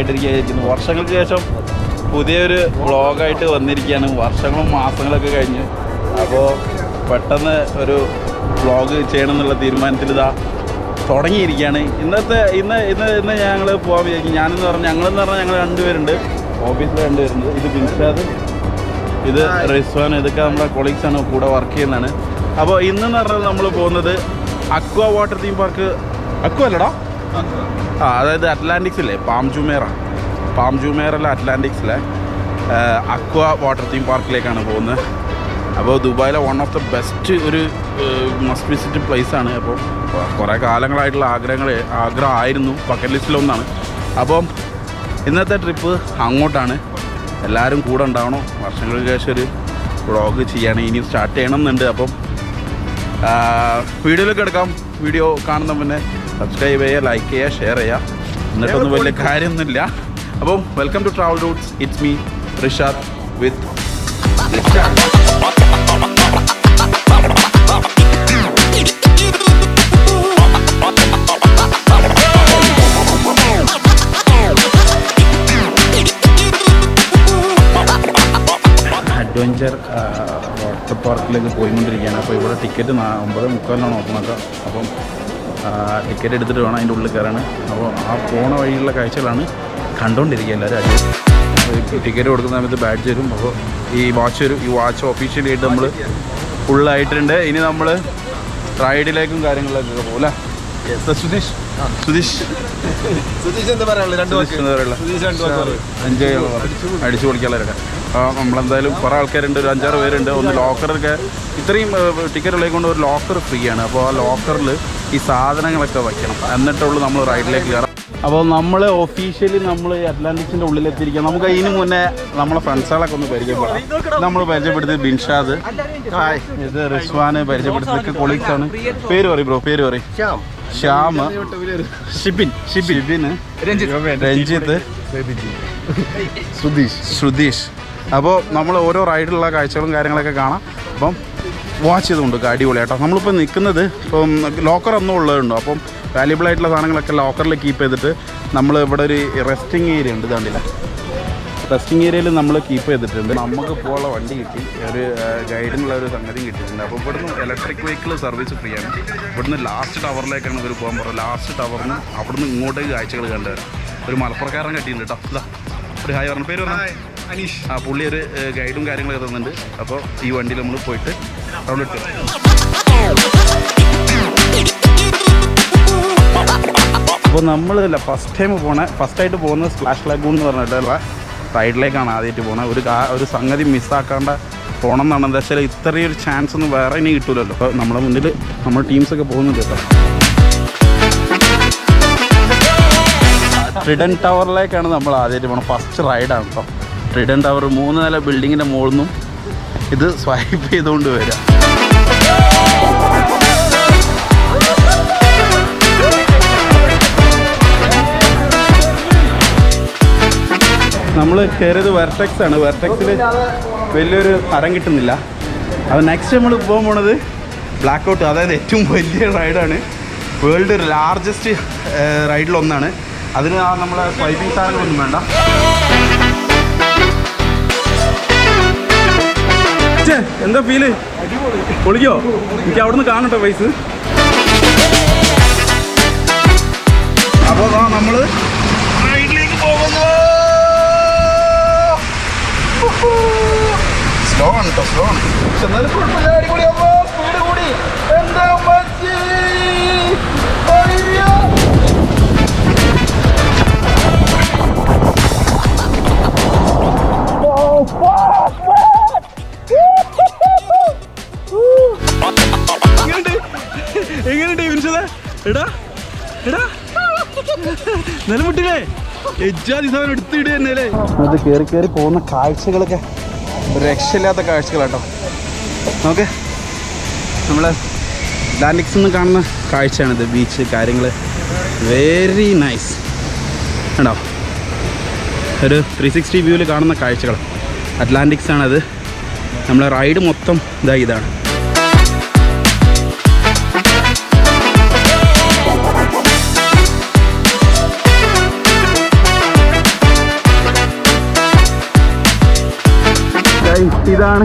സുഖമായിട്ടിരിക്കുന്നു വർഷങ്ങൾക്ക് ശേഷം പുതിയൊരു വ്ളോഗായിട്ട് വന്നിരിക്കുകയാണ്. വർഷങ്ങളും മാസങ്ങളൊക്കെ കഴിഞ്ഞ്. അപ്പോൾ പെട്ടെന്ന് ഒരു വ്ളോഗ് ചെയ്യണം എന്നുള്ള തീരുമാനത്തിൽ ഇതാ തുടങ്ങിയിരിക്കുകയാണ്. ഇന്നത്തെ ഇന്ന് ഇന്ന് ഇന്ന് ഞങ്ങൾ പോകാൻ വിചാരിക്കും. ഞാനെന്ന് പറഞ്ഞാൽ ഞങ്ങളെന്ന് പറഞ്ഞാൽ ഞങ്ങൾ രണ്ടുപേരുണ്ട്. ഓഫീസിൽ രണ്ടുപേരുണ്ട്. ഇത് ബിൻസാദ് ഇത് റിസ്വാൻ ഇതൊക്കെ നമ്മുടെ കൊളീഗ്സാണ് കൂടെ വർക്ക് ചെയ്യുന്നതാണ്. അപ്പോൾ ഇന്നെന്ന് പറഞ്ഞാൽ നമ്മൾ പോകുന്നത് aqua water theme park aqua അല്ലടാ. ആ അതായത് അറ്റ്ലാന്റിക്സിലെ പാം ജുമേറ. പാം ജുമേറയിലെ അറ്റ്ലാന്റിക്സിലെ അക്വ വാട്ടർ തീം പാർക്കിലേക്കാണ് പോകുന്നത്. അപ്പോൾ ദുബായിലെ വൺ ഓഫ് ദ ബെസ്റ്റ് ഒരു മസ്റ്റ് വിസിറ്റ് പ്ലേസ് ആണ്. അപ്പോൾ കുറേ കാലങ്ങളായിട്ടുള്ള ആഗ്രഹങ്ങൾ ആഗ്രഹമായിരുന്നു പക്കറ്റ് ലിസ്റ്റിലൊന്നാണ് അപ്പം ഇന്നത്തെ ട്രിപ്പ് അങ്ങോട്ടാണ്. എല്ലാവരും കൂടെ ഉണ്ടാവണം. വർഷങ്ങൾക്ക് ശേഷം ഒരു വ്ളോഗ് ചെയ്യാണ്. ഇനി സ്റ്റാർട്ട് ചെയ്യണം എന്നുണ്ട്. അപ്പം വീഡിയോയിലേക്ക് എടുക്കാം. വീഡിയോ കാണുന്ന മുന്നേ സബ്സ്ക്രൈബ് ചെയ്യുക ലൈക്ക് ചെയ്യുക ഷെയർ ചെയ്യുക. എന്നിട്ടൊന്നും വലിയ കാര്യമൊന്നുമില്ല. അപ്പം welcome to travel roots it's me Rishad with adventure water പാർക്കിലേക്ക് പോയിക്കൊണ്ടിരിക്കുകയാണ്. അപ്പോൾ ഇവിടെ ടിക്കറ്റ് ഒമ്പത് മുക്കാലിനാണ് ഓപ്പണൊക്കെ അപ്പം ടിക്കറ്റ് എടുത്തിട്ട് വേണം അതിന്റെ ഉള്ളിൽ കയറാൻ. അപ്പോൾ ആ പോണ വഴിയുള്ള കാഴ്ചകളാണ് കണ്ടുകൊണ്ടിരിക്കുക എല്ലാവരും ടിക്കറ്റ് കൊടുക്കുന്ന സമയത്ത് ബാഡ്ജ് വരും അപ്പോൾ ഈ വാച്ച് വരും ഈ വാച്ച് ഒഫീഷ്യലി ആയിട്ട് നമ്മൾ ഫുള്ളായിട്ടുണ്ട് ഇനി നമ്മൾ റൈഡിലേക്കും കാര്യങ്ങളിലേക്കൊക്കെ പോകും അല്ലേ? സുധീഷ്. സുധീഷ്. സുധീഷ് എന്താ പറയാനുള്ളത് രണ്ട് സുധീഷ് എന്താ രണ്ട് വാക്ക് പറയൂ. എൻജോയ് അടിച്ചു പൊളിക്കാനുള്ളവരൊക്കെ. നമ്മളെന്തായാലും കുറേ ആൾക്കാരുണ്ട്. ഒരു അഞ്ചാറ് പേരുണ്ട്. ഒന്ന് ലോക്കറൊക്കെ ഇത്രയും ടിക്കറ്റ് ഉള്ളത് കൊണ്ട് ഒരു ലോക്കർ ഫ്രീ ആണ്. അപ്പോൾ ആ ലോക്കറിൽ ഈ സാധനങ്ങളൊക്കെ വയ്ക്കണം. എന്നിട്ടുള്ളൂ നമ്മൾ റൈഡിലേക്ക് കയറാം. അപ്പോൾ നമ്മൾ ഒഫീഷ്യലി നമ്മൾ അറ്റ്ലാന്റിക്സിന്റെ ഉള്ളിലെത്തിയിരിക്കുക നമുക്ക് അതിന് മുന്നേ നമ്മളെ ഫ്രണ്ട്സുകളൊക്കെ ഒന്ന് പരിചയപ്പെടാം. നമ്മൾ പരിചയപ്പെടുത്തിയത് ബിൻഷാദ്. ഹായ് ഇത് റിസ്വാന് പരിചയപ്പെടുത്തിയതൊക്കെ കൊളീഗ്സ് ആണ് പേര് പറയും ബ്രോ പേര് പറയും. ശ്യാം. ഷിബിൻ ഷിബിൻ. ഷിബിന് രഞ്ജിത്ത്. സുധീഷ്. ശ്രുതീഷ് അപ്പോൾ നമ്മൾ ഓരോ റൈഡിലുള്ള കാഴ്ചകളും കാര്യങ്ങളൊക്കെ കാണാം. അപ്പം വാച്ച് ചെയ്തുകൊണ്ട് അടിപൊളിയാട്ടോ നമ്മളിപ്പോൾ നിൽക്കുന്നത് ഇപ്പം ലോക്കർ ഒന്നും ഉള്ളതുണ്ടോ. അപ്പം വാല്യുബിൾ ആയിട്ടുള്ള സാധനങ്ങളൊക്കെ ലോക്കറിൽ കീപ്പ് ചെയ്തിട്ട് നമ്മൾ ഇവിടെ ഒരു റെസ്റ്റിംഗ് ഏരിയ ഉണ്ട്. ഇതാണ്ടില്ല. റെസ്റ്റിംഗ് ഏരിയയിൽ നമ്മൾ കീപ്പ് ചെയ്തിട്ടുണ്ട്. നമുക്ക് പോകാനുള്ള വണ്ടി കിട്ടി. ഒരു ഗൈഡിനുള്ള ഒരു സംഗതി കിട്ടിയിട്ടുണ്ട്. അപ്പോൾ ഇവിടുന്ന് ഇലക്ട്രിക് വെഹിക്കിൾ സർവീസ് ഫ്രീ ആണ്. ഇവിടുന്ന് ലാസ്റ്റ് ടവറിലേക്കാണ് ഇവർ പോകാൻ പറഞ്ഞത്. ലാസ്റ്റ് ടവറിന് അവിടുന്ന് ഇങ്ങോട്ടേക്ക് കാഴ്ചകൾ കണ്ടുവരാം. ഒരു മലപ്പുറക്കാരൻ കിട്ടിയിട്ടുണ്ട് കേട്ടോ ഒരു ഹായ് പറഞ്ഞു. പേര് പറഞ്ഞു. അനീഷ്. ആ പുള്ളി ഒരു ഗൈഡും കാര്യങ്ങളൊക്കെ തന്നിട്ടുണ്ട്. അപ്പോൾ ഈ വണ്ടിയിൽ നമ്മൾ പോയിട്ട് ഇട്ട് അപ്പോൾ ഇതല്ല ഫസ്റ്റ് ടൈം പോണ ഫസ്റ്റ് ആയിട്ട് പോകുന്ന സ്പ്ലാഷ് ലഗൂൺ എന്ന് പറഞ്ഞിട്ടുള്ള റൈഡിലേക്കാണ് ആദ്യമായിട്ട് പോകുന്നത് ഒരു ഒരു സംഗതി മിസ്സാക്കാണ്ട പോകണം എന്നാണ്. എന്താ വെച്ചാൽ ഇത്രയും ഒരു ചാൻസ് ഒന്നും വേറെ ഇനി കിട്ടൂലല്ലോ. അപ്പോൾ നമ്മുടെ മുന്നിൽ നമ്മുടെ ടീംസൊക്കെ പോകുന്നുണ്ട് കേട്ടോ. ട്രിഡൻ ടവറിലേക്കാണ് നമ്മൾ ആദ്യമായിട്ട് പോകണം ഫസ്റ്റ് റൈഡാണ് കേട്ടോ. ട്രിഡൻ ടവർ മൂന്ന് നില ബിൽഡിങ്ങിന്റെ മുകളിൽ നിന്നും ഇത് സ്വൈപ്പ് ചെയ്തുകൊണ്ട് വരാം നമ്മൾ കയറിയത് വെർട്ടെക്സ് ആണ്. വെർട്ടെക്സിൽ വലിയൊരു തരം കിട്ടുന്നില്ല. അപ്പോൾ നെക്സ്റ്റ് നമ്മൾ പോകാൻ പോണത് ബ്ലാക്ക് ഔട്ട് അതായത് ഏറ്റവും വലിയ റൈഡാണ് വേൾഡ് ലാർജസ്റ്റ് റൈഡിലൊന്നാണ് അതിന് നമ്മളെ സ്വൈപ്പിംഗ് സാധനങ്ങളൊന്നും വേണ്ട. ഛേ, എന്താ ഫീൽ പൊളിക്കോ? എനിക്ക് അവിടുന്ന് കാണട്ടോ പൈസ അപ്പോൾ നമ്മൾ റൈഡിലേക്ക് പോകുന്നു. സ്ലോ ആണ് കേട്ടോ സ്ലോ ആണ്. പക്ഷെ എന്നാലും കുഴപ്പമില്ല. തന്നെ അല്ലേ അത് കയറി കയറി പോകുന്ന കാഴ്ചകളൊക്കെ. രക്ഷയില്ലാത്ത കാഴ്ചകളാട്ടോ. നോക്കെ നമ്മളെ ഡാൻഡിക്സ് നിന്ന് കാണുന്ന കാഴ്ചയാണിത്. ബീച്ച് കാര്യങ്ങൾ വെരി നൈസ് ഉണ്ടോ ഒരു ത്രീ സിക്സ്റ്റി വ്യൂവിൽ കാണുന്ന കാഴ്ചകൾ അറ്റ്ലാന്റിക്സ് ആണത്. നമ്മളെ റൈഡ് മൊത്തം ഇതായി ഇതാണ്. ഇതാണ്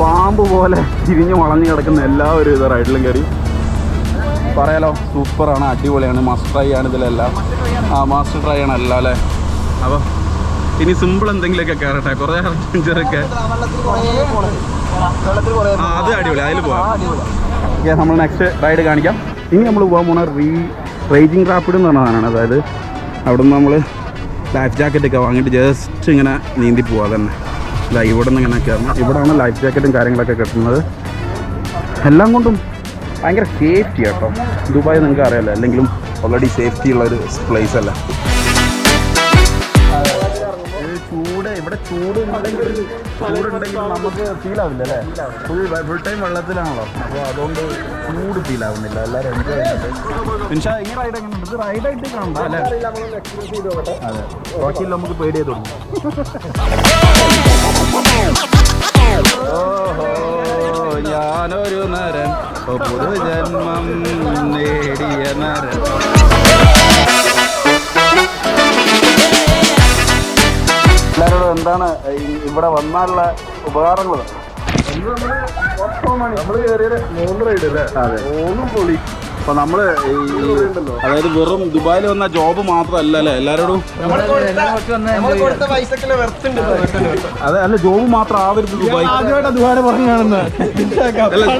പാമ്പ് പോലെ തിരിഞ്ഞ് വളഞ്ഞു കിടക്കുന്ന എല്ലാവരും ഇത് റൈഡിലും കയറി പറയാലോ സൂപ്പറാണ് അടിപൊളിയാണ് മസ്റ്റ് ട്രൈ ആണ് ഇതിലെല്ലാം. ആ മാസ്റ്റർ ട്രൈ ആണ് എല്ലാം അല്ലേ? അപ്പോൾ ഇനി സിമ്പിൾ എന്തെങ്കിലുമൊക്കെ കയറട്ടെ കുറേ അഡ്വഞ്ചറൊക്കെ അത് അടിപൊളി അതിൽ പോവാം. നമ്മൾ നെക്സ്റ്റ് റൈഡ് കാണിക്കാം. ഇനി നമ്മൾ പോകാൻ പോണ റീ റേജിങ് റാപ്പിഡ് എന്ന് പറഞ്ഞ സാധനമാണ്. അതായത് അവിടെ നിന്ന് നമ്മൾ ലൈഫ് ജാക്കറ്റ് ഒക്കെ വാങ്ങിയിട്ട് ജസ്റ്റ് ഇങ്ങനെ നീന്തി പോവാ തന്നെ. ഇല്ല ഇവിടെ നിന്ന് ഇങ്ങനെ കയറണം. ഇവിടെയാണ് ലൈഫ് ജാക്കറ്റും കാര്യങ്ങളൊക്കെ കിട്ടുന്നത്. എല്ലാം കൊണ്ടും ഭയങ്കര സേഫ്റ്റി കേട്ടോ ദുബായ് നിങ്ങൾക്ക് അറിയാമല്ലോ അല്ലെങ്കിലും ഓൾറെഡി സേഫ്റ്റി ഉള്ള ഒരു പ്ലേസ് അല്ല? ഇവിടെ ചൂട് ചൂടുണ്ടെങ്കിൽ നമുക്ക് ഫീൽ ആവില്ല അല്ലേ? ഫുൾ ഫുൾ ടൈം വെള്ളത്തിലാണല്ലോ. അപ്പോൾ അതുകൊണ്ട് ചൂട് ഫീൽ ആവുന്നില്ല. എല്ലാവരും എൻജോയ് ചെയ്യുന്നുണ്ട്. ഈ റൈഡ് എങ്ങനെയുണ്ട് ഇത് റൈഡായിട്ട് കാണണ്ട അല്ലേ? അതെ. ബാക്കിയെല്ലാം നമുക്ക് പേടിയേ തുടങ്ങി ഓഹോ ഞാനൊരു നരൻ പുതുജന്മം നേടിയ നരൻ എല്ലാവരോടും എന്താണ് ഇവിടെ വന്നാലുള്ള ഉപകാരങ്ങൾ നമ്മൾ കയറിയത് മൂന്ന് റൈഡ് അല്ലേ? അതെ. മൂന്നും പൊളി. അപ്പൊ നമ്മൾ ഈ അതായത് വെറും ദുബായിൽ വന്ന ജോബ് മാത്രമല്ല അല്ലേ? എല്ലാരോടും അതെ അല്ല ജോബ് മാത്രം ആവരുത് Dubai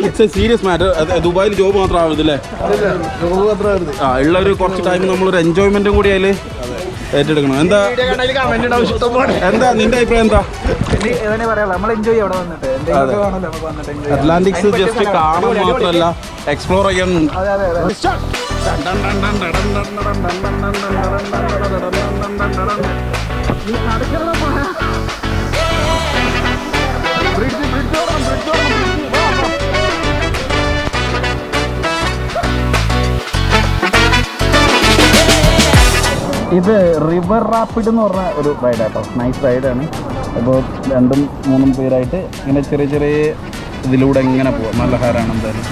it's a serious matter ദുബായിൽ ജോബ് മാത്രം ആവരുത് അല്ലേ? ആ ഉള്ള ഒരു കുറച്ച് ടൈം നമ്മളൊരു എൻജോയ്മെന്റും കൂടി അതിൽ ഏറ്റെടുക്കണം എന്താ എന്താ നിന്റെ അഭിപ്രായം എന്താ. അറ്റ്ലാന്റിക്സ് ജസ്റ്റ് കാണാൻ മാത്രമല്ല എക്സ്പ്ലോർ ചെയ്യാൻ അതെ ഇത് റിവർ റാപ്പിഡ് എന്ന് പറഞ്ഞ ഒരു റൈഡ് കേട്ടോ നൈസ് റൈഡാണ് അപ്പോൾ രണ്ടും മൂന്നും പേരായിട്ട് ഇങ്ങനെ ചെറിയ ചെറിയ ഇതിലൂടെ ഇങ്ങനെ പോവാം. നല്ല ഹാരാണ് എന്തായാലും.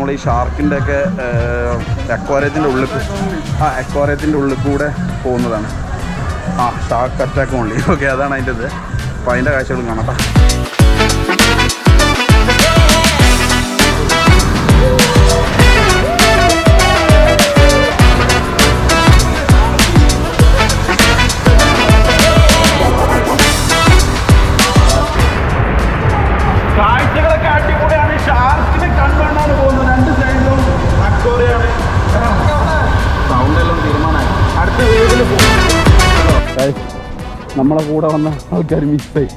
നമ്മൾ ഈ ഷാർക്കിന്റെ ഒക്കെ അക്വാറിയത്തിന്റെ ഉള്ളിൽ ആ അക്വാറിയത്തിന്റെ ഉള്ളിൽ കൂടെ പോകുന്നതാണ്. ആ ഷാർക്ക് അറ്റാക്ക് ഓൺലി ഓക്കെ അതാണ് അതിന്റെ ഇത് അപ്പോൾ അതിന്റെ കാഴ്ചകളും കാണാം കൂടെ വന്ന ആൾക്കാർ മിസ്സായി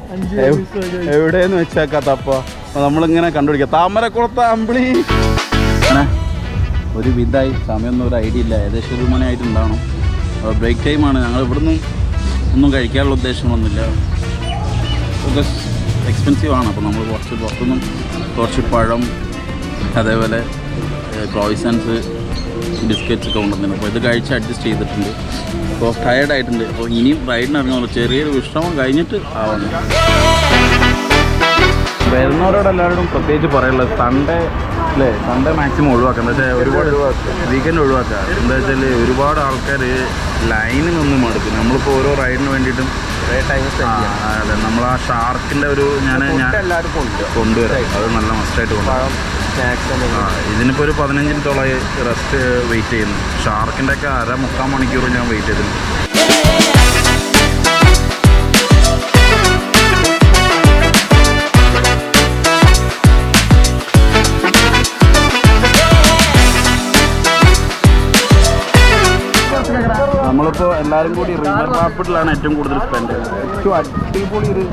എവിടെയെന്ന് വെച്ചേക്കാത്ത അപ്പോൾ നമ്മളിങ്ങനെ കണ്ടുപിടിക്കുക താമരക്കുളത്ത അമ്പിളി. ഒരു വിധായി. സമയമൊന്നും ഒരു ഐഡിയ ഇല്ല. ഏകദേശം ഒരു മണിയായിട്ടുണ്ടാവണം ബ്രേക്ക് ടൈമാണ് ഞങ്ങൾ ഇവിടുന്ന് ഒന്നും കഴിക്കാനുള്ള ഉദ്ദേശങ്ങളൊന്നുമില്ല എക്സ്പെൻസീവ് ആണ്. അപ്പോൾ നമ്മൾ കുറച്ച് പുറത്തുനിന്നും കുറച്ച് പഴം അതേപോലെ ക്രോയിസൻസ് ബിസ്ക്കറ്റ്സ് ഒക്കെ കൊണ്ടുവന്നിരുന്നു. അപ്പോൾ ഇത് കഴിച്ച് അഡ്ജസ്റ്റ് ചെയ്തിട്ടുണ്ട്. അപ്പോൾ ടയേർഡ് ആയിട്ടുണ്ട്. അപ്പോൾ ഇനിയും റൈഡിന് ഇറങ്ങുള്ളൂ ചെറിയൊരു വിശ്രമം കഴിഞ്ഞിട്ട് ആവണം. വരുന്നവരോട് എല്ലാവരോടും പ്രത്യേകിച്ച് പറയാനുള്ളത് സൺഡേ അല്ലേ സൺഡേ മാക്സിമം ഒഴിവാക്കുക എന്താ വെച്ചാൽ ഒരുപാട് വീക്കെൻഡ് ഒഴിവാക്കുക എന്താ വെച്ചാൽ ഒരുപാട് ആൾക്കാർ ലൈനിൽ നിന്ന് മടുക്കും. നമ്മളിപ്പോൾ ഓരോ റൈഡിന് വേണ്ടിയിട്ടും ടൈം ആ, അതെ. നമ്മൾ ആ ഷാർക്കിന്റെ ഒരു ഞാൻ ഞാൻ എല്ലാവരും കൊണ്ട് കൊണ്ടുവരാം. അത് നല്ല മസ്റ്റായിട്ട് കൊണ്ടുവരാം. ഇതിനിപ്പോൾ ഒരു പതിനഞ്ച് മിനിറ്റോളായി റെസ്റ്റ് വെയിറ്റ് ചെയ്യുന്നു. ഷാർക്കിന്റെ ഒക്കെ അര മുക്കാൽ മണിക്കൂർ ഞാൻ വെയിറ്റ് ചെയ്തിരുന്നു നമ്മളിപ്പോൾ എല്ലാവരും കൂടി റിവർ റാപ്പിഡിലാണ് ഏറ്റവും കൂടുതൽ സ്പെൻഡ് ചെയ്യുന്നത് ഏറ്റവും അടിപൊളി ഒരു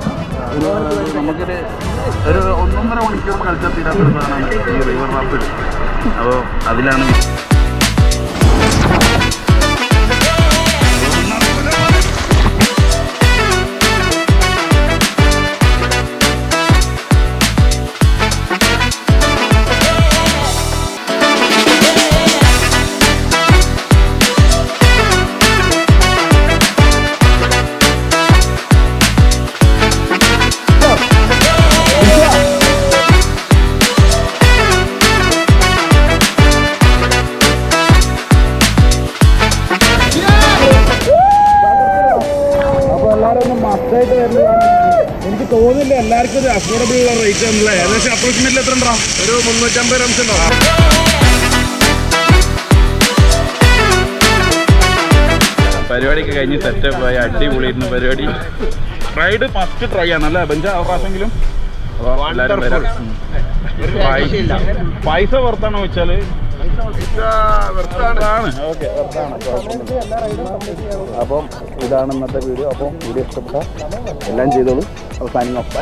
നമുക്കൊരു ഒരു ഒന്നൊന്നര മണിക്കൂർ കളിച്ചാൽ തീരാത്തൊരു സാധനമാണ് ഈ റിവർ റാപ്പിഡ് അപ്പോൾ അതിലാണ് തോന്നുന്നില്ല. എല്ലാവർക്കും ഒരു അഫോർഡബിൾ ഉള്ള റേറ്റ് ആണല്ലേ? ഏകദേശം അപ്രോക്സിമേറ്റ്ലി എത്ര ഉണ്ടാവും? ഒരു മുന്നൂറ്റമ്പത് റംസ് ഉണ്ടാവും. പരിപാടിയൊക്കെ കഴിഞ്ഞ് സെറ്റപ്പ് ആയി അടിപൊളിയായിരുന്നു പരിപാടി. റൈഡ് ഫസ്റ്റ് ട്രൈ ആണ് അല്ലേ? ബെഞ്ച അവകാശമെങ്കിലും. അപ്പോൾ എല്ലാവരും വരാം. പൈസ- പുറത്താണോ വെച്ചാൽ അപ്പം ഇതാണ് ഇന്നത്തെ വീഡിയോ അപ്പം വീഡിയോ ഇഷ്ടപ്പെട്ട എല്ലാം ചെയ്തോളൂ. അവസാനിങ് ഓഫ്